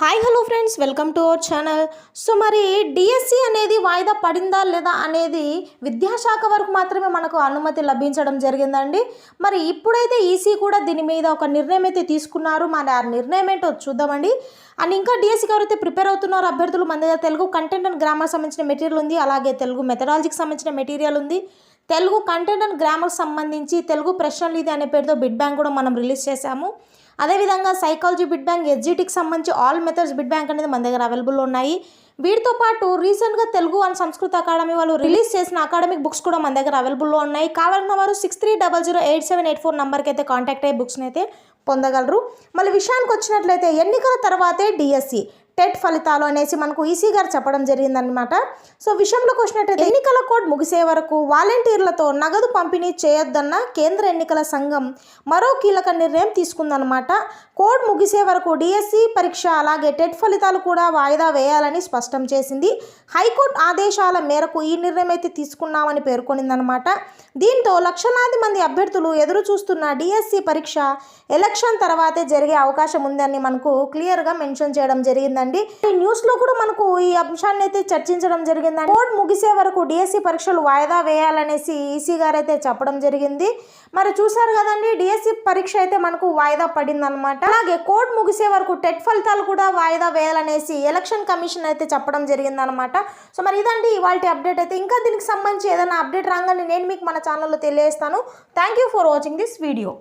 Hi hello friends welcome to our channel so మరి DSC అనేది వాయిదా పడిందా లేదా అనేది విద్యాశాఖ వరకు మాత్రమే మనకు అనుమతి లభించడం జరిగిందండి. మరి ఇప్పుడైతే ఈసీ కూడా దీని మీద ఒక నిర్ణయం అయితే తీసుకున్నారు. మరి ఆ నిర్ణయం ఏంటో చూద్దామండి. అండ్ ఇంకా డిఎస్సికి ఎవరైతే ప్రిపేర్ అవుతున్నారో. అభ్యర్థులు మన దగ్గర తెలుగు కంటెంట్ అండ్ గ్రామర్ సంబంధించిన మెటీరియల్ ఉంది. అలాగే తెలుగు మెథడాలజీకి సంబంధించిన మెటీరియల్ ఉంది. తెలుగు కంటెంట్ అండ్ గ్రామర్కి సంబంధించి తెలుగు ప్రశ్నలు ఇది అనే పేరుతో బిడ్ బ్యాంక్ కూడా మనం రిలీజ్ చేశాము. అదేవిధంగా సైకాలజీ బిడ్ బ్యాంక్ ఎస్జిటికి సంబంధించి ఆల్ మెథడ్స్ బిడ్ బ్యాంక్ అనేది మన దగ్గర అవైలబుల్లో ఉన్నాయి. వీటితో పాటు రీసెంట్గా తెలుగు అండ్ సంస్కృత అకాడమీ వాళ్ళు రిలీజ్ చేసిన అకాడమిక్ బుక్స్ కూడా మన దగ్గర అవైలబుల్లో ఉన్నాయి. కావాలన్న వారు six three double zero eight seven eight four నెంబర్కి అయితే కాంటాక్ట్ అయ్యే బుక్స్ని అయితే పొందగలరు. మళ్ళీ విషయానికి వచ్చినట్లయితే ఎన్నికల తర్వాతే డిఎస్సి. టెట్ ఫలితాలు అనేసి మనకు ఈసీ గారు చెప్పడం జరిగిందనమాట సో విషయంలోకి వచ్చినట్టయితే ఎన్నికల కోడ్ ముగిసే వరకు వాలంటీర్లతో నగదు పంపిణీ చేయొద్దన్న కేంద్ర ఎన్నికల సంఘం మరో కీలక నిర్ణయం తీసుకుందనమాట కోడ్ ముగిసే వరకు డిఎస్సి పరీక్ష అలాగే టెట్ ఫలితాలు కూడా వాయిదా వేయాలని స్పష్టం చేసింది. హైకోర్టు ఆదేశాల మేరకు ఈ నిర్ణయం అయితే తీసుకున్నామని పేర్కొనిందనమాట దీంతో లక్షలాది మంది అభ్యర్థులు ఎదురు చూస్తున్న డిఎస్సి పరీక్ష ఎలక్షన్ తర్వాతే జరిగే అవకాశం ఉందని మనకు క్లియర్గా మెన్షన్ చేయడం జరిగిందని జరిగిందండి. ఈ న్యూస్లో కూడా మనకు ఈ అంశాన్ని అయితే చర్చించడం జరిగిందండి. బోర్డు ముగిసే వరకు డిఎస్సి పరీక్షలు వాయిదా వేయాలనేసి ఈసీ గారు అయితే చెప్పడం జరిగింది. మరి చూసారు కదండి డిఎస్సి పరీక్ష అయితే మనకు వాయిదా పడిందనమాట అలాగే కోడ్ ముగిసే వరకు టెట్ ఫలితాలు కూడా వాయిదా వేయాలనేసి ఎలక్షన్ కమిషన్ అయితే చెప్పడం జరిగిందనమాట సో మరి ఇదండి ఇవాళ అప్డేట్ అయితే. ఇంకా దీనికి సంబంధించి ఏదైనా అప్డేట్ రాగానే నేను మీకు మన ఛానల్లో తెలియజేస్తాను. Thank you for watching this video.